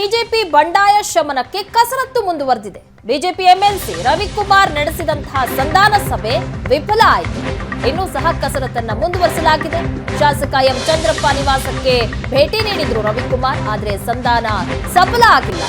BJP ಬಂಡಾಯ ಶಮನಕ್ಕೆ ಕಸರತ್ತು ಮುಂದುವರೆದಿದೆ. ಬಿಜೆಪಿ ಎಂಎಲ್ಸಿ ರವಿಕುಮಾರ್ ನಡೆಸಿದಂತಹ ಸಂಧಾನ ಸಭೆ ವಿಫಲ ಆಯಿತು. ಇನ್ನೂ ಸಹ ಕಸರತ್ತನ್ನ ಮುಂದುವರಿಸಲಾಗಿದೆ. ಶಾಸಕ ಎಂ ಚಂದ್ರಪ್ಪ ನಿವಾಸಕ್ಕೆ ಭೇಟಿ ನೀಡಿದ್ರು ರವಿಕುಮಾರ್, ಆದರೆ ಸಂಧಾನ ಸಫಲ ಆಗಿಲ್ಲ.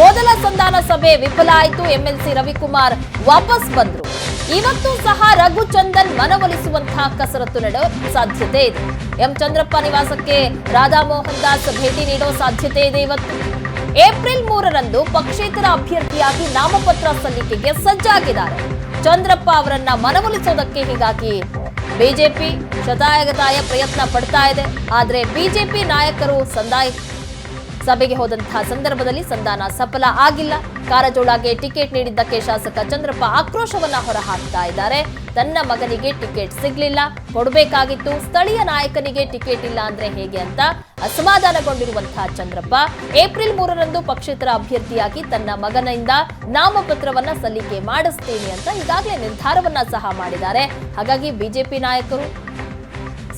ಮೊದಲ ಸಂಧಾನ ಸಭೆ ವಿಫಲ ಆಯಿತು. ಎಂಎಲ್ಸಿ ರವಿಕುಮಾರ್ ವಾಪಸ್ ಬಂದ್ರು. ಇವತ್ತು ಸಹ ರಘುಚಂದನ್ ಮನವೊಲಿಸುವಂತಹ ಕಸರತ್ತು ನಡೆಯೋ ಸಾಧ್ಯತೆ ಇದೆ. ಎಂ ಚಂದ್ರಪ್ಪ ನಿವಾಸಕ್ಕೆ ರಾಧಾ ಮೋಹನ್ ದಾಸ್ ಭೇಟಿ ನೀಡೋ ಸಾಧ್ಯತೆ ಇದೆ ಇವತ್ತು. ಏಪ್ರಿಲ್ ಮೂರರಂದು ಪಕ್ಷೇತರ ಅಭ್ಯರ್ಥಿಯಾಗಿ ನಾಮಪತ್ರ ಸಲ್ಲಿಕೆಗೆ ಸಜ್ಜಾಗಿದ್ದಾರೆ. ಚಂದ್ರಪ್ಪ ಅವರನ್ನ ಮನವೊಲಿಸೋದಕ್ಕೆ ಹೀಗಾಗಿ ಬಿಜೆಪಿ ಶತಾಯಗತಾಯ ಪ್ರಯತ್ನ ಪಡ್ತಾ ಇದೆ. ಆದರೆ ಬಿಜೆಪಿ ನಾಯಕರು ಸಂದಾಯ ಸಭೆಗೆ ಹೋದಂತಹ ಸಂದರ್ಭದಲ್ಲಿ ಸಂಧಾನ ಸಫಲ ಆಗಿಲ್ಲ. ಕಾರಜೋಳಗೆ ಟಿಕೆಟ್ ನೀಡಿದ್ದಕ್ಕೆ ಶಾಸಕ ಚಂದ್ರಪ್ಪ ಆಕ್ರೋಶವನ್ನ ಹೊರಹಾಕ್ತಾ ಇದ್ದಾರೆ. ತನ್ನ ಮಗನಿಗೆ ಟಿಕೆಟ್ ಸಿಗ್ಲಿಲ್ಲ. ಕೊಡಬೇಕಾಗಿತ್ತು. ಸ್ಥಳೀಯ ನಾಯಕನಿಗೆ ಟಿಕೆಟ್ ಇಲ್ಲ ಅಂದ್ರೆ ಹೇಗೆ ಅಂತ ಅಸಮಾಧಾನಗೊಂಡಿರುವಂತಹ ಚಂದ್ರಪ್ಪ ಏಪ್ರಿಲ್ ಮೂರರಂದು ಪಕ್ಷೇತರ ಅಭ್ಯರ್ಥಿಯಾಗಿ ತನ್ನ ಮಗನಿಂದ ನಾಮಪತ್ರವನ್ನ ಸಲ್ಲಿಕೆ ಮಾಡಿಸ್ತೀನಿ ಅಂತ ಈಗಾಗಲೇ ನಿರ್ಧಾರವನ್ನ ಸಹ ಮಾಡಿದ್ದಾರೆ. ಹಾಗಾಗಿ ಬಿಜೆಪಿ ನಾಯಕರು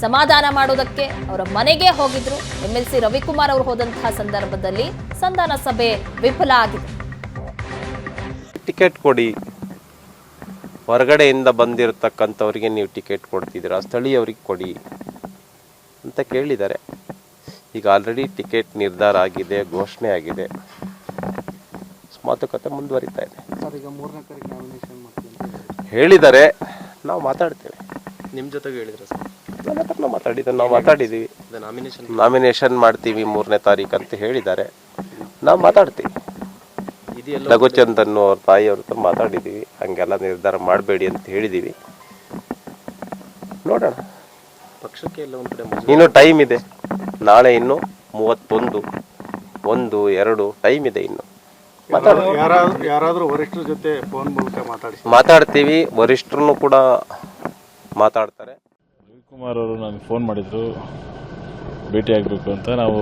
ಸಮಾಧಾನ ಮಾಡೋದಕ್ಕೆ ಅವರ ಮನೆಗೆ ಹೋಗಿದ್ರು. ಎಂಎಲ್ಸಿ ರವಿಕುಮಾರ್ ಅವರು ಹೋದಂತಹ ಸಂದರ್ಭದಲ್ಲಿ ಸಂಧಾನ ಸಭೆ ವಿಫಲ ಆಗಿದೆ. ಟಿಕೆಟ್ ಕೊಡಿ. ಹೊರಗಡೆಯಿಂದ ಬಂದಿರತಕ್ಕಂಥವ್ರಿಗೆ ನೀವು ಟಿಕೆಟ್ ಕೊಡ್ತಿದ್ದೀರಾ? ಸ್ಥಳೀಯವ್ರಿಗೆ ಕೊಡಿ ಅಂತ ಕೇಳಿದ್ದಾರೆ. ಈಗ ಆಲ್ರೆಡಿ ಟಿಕೆಟ್ ನಿರ್ಧಾರ ಆಗಿದೆ ಘೋಷಣೆ ಆಗಿದೆ. ಮಾತುಕತೆ ಮುಂದುವರಿತಾ ಇದೆ. ಹೇಳಿದ್ದಾರೆ. ನಾವು ಮಾತಾಡ್ತೇವೆ. ನಿಮ್ಮ ಜೊತೆಗೆ ಹೇಳಿದ್ರೆ ಸರ್. ನಾವು ಮಾತಾಡಿದ್ದೇವೆ ನಾವು ಮಾತಾಡಿದ್ದೀವಿ ನಾಮಿನೇಷನ್ ನಾಮಿನೇಷನ್ ಮಾಡ್ತೀವಿ ಮೂರನೇ ತಾರೀಕು ಅಂತ ಹೇಳಿದ್ದಾರೆ. ನಾವು ಮಾತಾಡ್ತೀವಿ. ಅನ್ನೋ ಅವ್ರ ತಾಯಿಯವ್ರ ಹತ್ರ ಮಾತಾಡಿದ್ದೀವಿ ಹಂಗೆಲ್ಲ ನಿರ್ಧಾರ ಮಾಡಬೇಡಿ ಅಂತ ಹೇಳಿದ್ದೀವಿ ನೋಡೋಣ. ಪಕ್ಷಕ್ಕೆ ಎಲ್ಲ ಒಂದು ಕಡೆ. ಇನ್ನು ಟೈಮ್ ಇದೆ. ನಾಳೆ ಇನ್ನು ಮೂವತ್ತೊಂದು ಒಂದು ಎರಡು ಟೈಮ್ ಇದೆ ಇನ್ನು. ಯಾರಾದರೂ ವರಿಷ್ಠರ ಜೊತೆ ಫೋನ್ ಮೂಲಕ ಮಾತಾಡ್ತೀವಿ. ವರಿಷ್ಠರನ್ನು ಕೂಡ ಮಾತಾಡ್ತಾರೆ. ರವಿಕುಮಾರ್ ಅವರು ನನಗೆ ಫೋನ್ ಮಾಡಿದರು. ಭೇಟಿ ಆಗಬೇಕು ಅಂತ. ನಾವು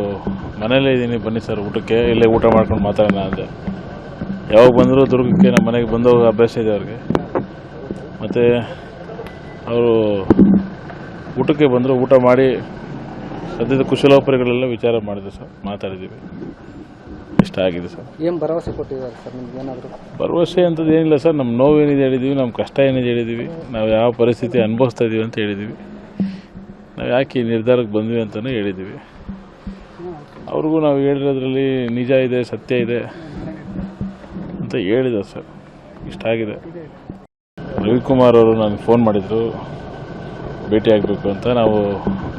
ಮನೇಲೇ ಇದ್ದೀನಿ. ಬನ್ನಿ ಸರ್ ಊಟಕ್ಕೆ. ಇಲ್ಲೇ ಊಟ ಮಾಡ್ಕೊಂಡು ಮಾತಾಡೋಣ ಅಂದೆ ಯಾವಾಗ ಬಂದರೂ ದುರ್ಗಕ್ಕೆ ನಮ್ಮ ಮನೆಗೆ ಬಂದು ಹೋಗೋ ಅಭ್ಯಾಸ ಇದೆ ಅವ್ರಿಗೆ. ಮತ್ತು ಅವರು ಊಟಕ್ಕೆ ಬಂದರು ಊಟ ಮಾಡಿ ಸದ್ಯದ ಕುಶಲೋಪರಿಗಳೆಲ್ಲ ವಿಚಾರ ಮಾಡಿದೆ ಸರ್. ಮಾತಾಡಿದ್ದೀವಿ. ಇಷ್ಟ ಆಗಿದೆ ಸರ್. ಏನು ಭರವಸೆ ಕೊಟ್ಟಿದ್ದಾರೆ ಸರ್ ನಿಮ್ಗೆ? ಏನಾದರೂ? ಭರವಸೆ ಅಂತದ್ದು ಏನಿಲ್ಲ ಸರ್. ನಮ್ಮ ನೋವು ಏನಿದೆ ಹೇಳಿದ್ದೀವಿ. ನಮ್ಮ ಕಷ್ಟ ಏನಿದೆ ಹೇಳಿದ್ದೀವಿ. ನಾವು ಯಾವ ಪರಿಸ್ಥಿತಿ ಅನುಭವಿಸ್ತಾ ಇದ್ದೀವಿ ಅಂತ ಹೇಳಿದ್ದೀವಿ. ನಾವು ಯಾಕೆ ಈ ನಿರ್ಧಾರಕ್ಕೆ ಬಂದ್ವಿ ಅಂತಲೂ ಹೇಳಿದ್ದೀವಿ. ಅವ್ರಿಗೂ ನಾವು ಹೇಳಿರೋದ್ರಲ್ಲಿ ನಿಜ ಇದೆ, ಸತ್ಯ ಇದೆ ಅಂತ ಹೇಳಿದ ಸರ್. ಇಷ್ಟ ಆಗಿದೆ ರವಿಕುಮಾರ್ ಅವರು ನನಗೆ ಫೋನ್ ಮಾಡಿದರು. ಭೇಟಿ ಆಗಬೇಕು ಅಂತ ನಾವು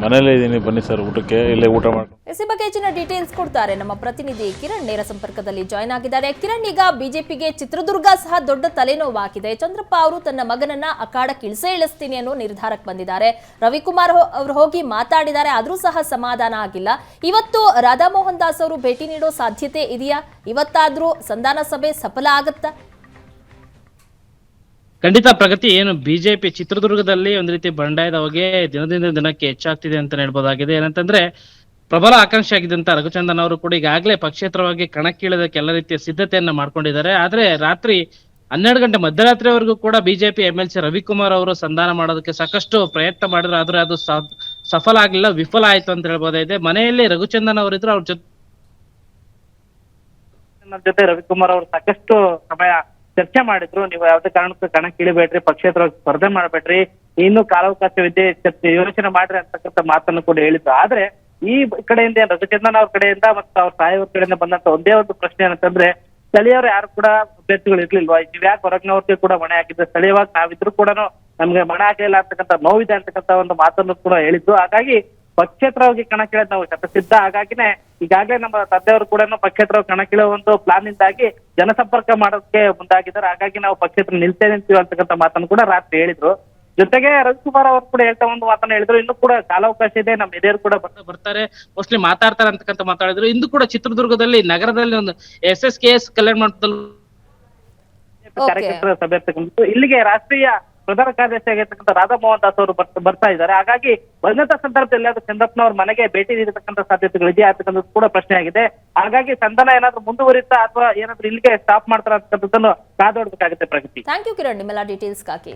ಮನೇಲೇ ಇದ್ದೀನಿ. ಬನ್ನಿ ಸರ್, ಊಟಕ್ಕೆ. ಇಲ್ಲೇ ಊಟ ಮಾಡಿ ಎಸ್, ಈ ಬಗ್ಗೆ ಹೆಚ್ಚಿನ ಡೀಟೇಲ್ಸ್ ಕೊಡ್ತಾರೆ ನಮ್ಮ ಪ್ರತಿನಿಧಿ ಕಿರಣ್. ನೇರ ಸಂಪರ್ಕದಲ್ಲಿ ಜಾಯ್ನ್ ಆಗಿದ್ದಾರೆ. ಕಿರಣ್, ಈಗ ಬಿಜೆಪಿಗೆ ಚಿತ್ರದುರ್ಗ ಸಹ ದೊಡ್ಡ ತಲೆನೋವಾಗಿದೆ ಚಂದ್ರಪ್ಪ ಅವರು ತನ್ನ ಮಗನನ್ನ ಅಖಾಡಕ್ಕೆ ಇಳಿಸೇ ಇಳಿಸ್ತೀನಿ ಅನ್ನೋ ನಿರ್ಧಾರಕ್ಕೆ ಬಂದಿದ್ದಾರೆ. ರವಿಕುಮಾರ್ ಅವರು ಹೋಗಿ ಮಾತಾಡಿದ್ದಾರೆ, ಆದರೂ ಸಹ ಸಮಾಧಾನ ಆಗಿಲ್ಲ. ಇವತ್ತು ರಾಧಾಮೋಹನ್ ದಾಸ್ ಅವರು ಭೇಟಿ ನೀಡೋ ಸಾಧ್ಯತೆ ಇದೆಯಾ? ಇವತ್ತಾದ್ರೂ ಸಂಧಾನ ಸಭೆ ಸಫಲ ಆಗತ್ತಾ? ಖಂಡಿತ ಪ್ರಗತಿ ಏನು ಬಿಜೆಪಿ ಚಿತ್ರದುರ್ಗದಲ್ಲಿ ಒಂದ್ ರೀತಿ ಬಂಡಾಯದ ಹೊಗೆ ದಿನದಿಂದ ದಿನಕ್ಕೆ ಹೆಚ್ಚಾಗ್ತಿದೆ ಅಂತ ಹೇಳ್ಬೋದಾಗಿದೆ. ಏನಂತಂದ್ರೆ ಪ್ರಬಲ ಆಕಾಂಕ್ಷಿ ಆಗಿದ್ದಂತ ರಘುಚಂದನ್ ಅವರು ಕೂಡ ಈಗಾಗಲೇ ಪಕ್ಷೇತರವಾಗಿ ಕಣಕ್ಕಿಳಿದಕ್ಕೆ ಎಲ್ಲ ರೀತಿಯ ಸಿದ್ಧತೆಯನ್ನ ಮಾಡ್ಕೊಂಡಿದ್ದಾರೆ. ಆದ್ರೆ ರಾತ್ರಿ ಹನ್ನೆರಡು ಗಂಟೆ ಮಧ್ಯರಾತ್ರಿವರೆಗೂ ಕೂಡ BJP M L C Ravikumar ಅವರು ಸಂಧಾನ ಮಾಡೋದಕ್ಕೆ ಸಾಕಷ್ಟು ಪ್ರಯತ್ನ ಮಾಡಿದ್ರು. ಆದ್ರೆ ಅದು ಸಫಲ ಆಗಿಲ್ಲ ವಿಫಲ ಆಯ್ತು ಅಂತ ಹೇಳ್ಬೋದಾಗಿದೆ. ಮನೆಯಲ್ಲಿ ರಘುಚಂದನ್ ಅವರಿದ್ರು ಅವ್ರ ಜೊತೆ ಜೊತೆ ರವಿಕುಮಾರ್ ಅವರು ಸಾಕಷ್ಟು ಸಮಯ ಚರ್ಚೆ ಮಾಡಿದ್ರು. ನೀವು ಯಾವುದೇ ಕಾರಣಕ್ಕೂ ಕಣಕ್ಕೆ ಇಳಿಬೇಡ್ರಿ ಪಕ್ಷೇತರ ಸ್ಪರ್ಧೆ ಮಾಡಬೇಡ್ರಿ. ಇನ್ನು ಕಾಲಾವಕಾಶವಿದೆ, ಚರ್ಚೆ ಯೋಚನೆ ಮಾಡ್ರಿ ಅಂತಕ್ಕಂಥ ಮಾತನ್ನು ಕೂಡ ಹೇಳಿದ್ರು. ಆದ್ರೆ ಈ ಕಡೆಯಿಂದ ರಘುಚಂದನ್ ಅವ್ರ ಕಡೆಯಿಂದ ಮತ್ತು ಅವ್ರ ತಾಯಿಯವ್ರ ಕಡೆಯಿಂದ ಬಂದಂತ ಒಂದೇ ಒಂದು ಪ್ರಶ್ನೆ ಏನಂತಂದ್ರೆ, ಸ್ಥಳೀಯರು ಯಾರು ಕೂಡ ಅಭ್ಯರ್ಥಿಗಳು ಇರ್ಲಿಲ್ವಾ? ಯಾಕೆ ಹೊರಗಿನವ್ರಿಗೆ ಕೂಡ ಮನೆ ಹಾಕಿದ್ರೆ. ಸ್ಥಳೀಯವಾಗಿ ನಾವಿದ್ರು ಕೂಡ ನಮ್ಗೆ ಮನೆ ಹಾಕಲಿಲ್ಲ ಅಂತಕ್ಕಂಥ, ನೋವಿದೆ ಅಂತಕ್ಕಂಥ ಒಂದು ಮಾತನ್ನು ಕೂಡ ಹೇಳಿದ್ದು ಹಾಗಾಗಿ ಪಕ್ಷೇತರವಾಗಿ ಕಣಕ್ಕೆ ನಾವು ಶತಸಿದ್ಧ. ಹಾಗಾಗಿನೇ ಈಗಾಗಲೇ ನಮ್ಮ ತಂದೆಯವರು ಕೂಡ ಪಕ್ಷೇತರ ಕಣಕ್ಕಿಳುವ ಒಂದು ಪ್ಲಾನ್ ಇಂದಾಗಿ ಜನಸಂಪರ್ಕ ಮಾಡೋದಕ್ಕೆ ಮುಂದಾಗಿದ್ದಾರೆ. ಹಾಗಾಗಿ ನಾವು ಪಕ್ಷೇತರ ನಿಲ್ತೇನೆ ಅಂತೀವಿ ಅಂತಕ್ಕಂಥ ಮಾತನ್ನು ಕೂಡ ರಾತ್ರಿ ಹೇಳಿದ್ರು. ಜೊತೆಗೆ ರವಿಕುಮಾರ್ ಅವರು ಕೂಡ ಹೇಳ್ತಾ ಒಂದು ಮಾತನ್ನ ಹೇಳಿದ್ರು. ಇನ್ನು ಕೂಡ ಕಾಲಾವಕಾಶ ಇದೆ. ನಮ್ಮ ಹಿರಿಯರು ಕೂಡ ಬರ್ತಾ ಬರ್ತಾರೆ. ಮೋಸ್ಟ್ಲಿ ಮಾತಾಡ್ತಾರೆ ಅಂತಕ್ಕಂಥ ಮಾತಾಡಿದ್ರು. ಇಂದು ಕೂಡ ಚಿತ್ರದುರ್ಗದಲ್ಲಿ ನಗರದಲ್ಲಿ ಒಂದು ಎಸ್ ಎಸ್ ಕೆ ಎಸ್ ಕಲ್ಯಾಣ ಮಂಟಪದಲ್ಲಿ. ಕಾರ್ಯಕರ್ತರ ಸಭೆ ಇರ್ತಕ್ಕಂಥದ್ದು ಇಲ್ಲಿಗೆ ರಾಷ್ಟ್ರೀಯ ಪ್ರಧಾನ ಕಾರ್ಯದರ್ಶಿ ಆಗಿರ್ತಕ್ಕಂಥ ರಾಧಾ ಮೋಹನ್ ದಾಸ್ ಅವರು ಬರ್ತ- ಇದ್ದಾರೆ. ಹಾಗಾಗಿ ಬಂದಂತ ಸಂದರ್ಭದಲ್ಲಿ ಅದು ಚಂದ್ರಪ್ಪನವ್ರ ಮನೆಗೆ ಭೇಟಿ ನೀಡತಕ್ಕಂಥ ಸಾಧ್ಯತೆಗಳು ಇದೆಯಾ ಅಂತಕ್ಕಂಥದ್ದು ಕೂಡ ಪ್ರಶ್ನೆ ಆಗಿದೆ. ಹಾಗಾಗಿ ಸಂಧಾನ ಏನಾದ್ರೂ ಮುಂದುವರಿತಾ ಅಥವಾ ಏನಾದ್ರೂ ಇಲ್ಲಿಗೆ ಸ್ಟಾಪ್ ಮಾಡ್ತಾರ ಅಂತಕ್ಕಂಥದ್ದನ್ನು ಕಾದೋಡ್ಬೇಕಾಗುತ್ತೆ ಪ್ರಗತಿ. ಥ್ಯಾಂಕ್ ಯು ಕಿರಣ್ ನಿಮ್ಮೆಲ್ಲ ಡೀಟೇಲ್ಸ್ಗಾಗಿ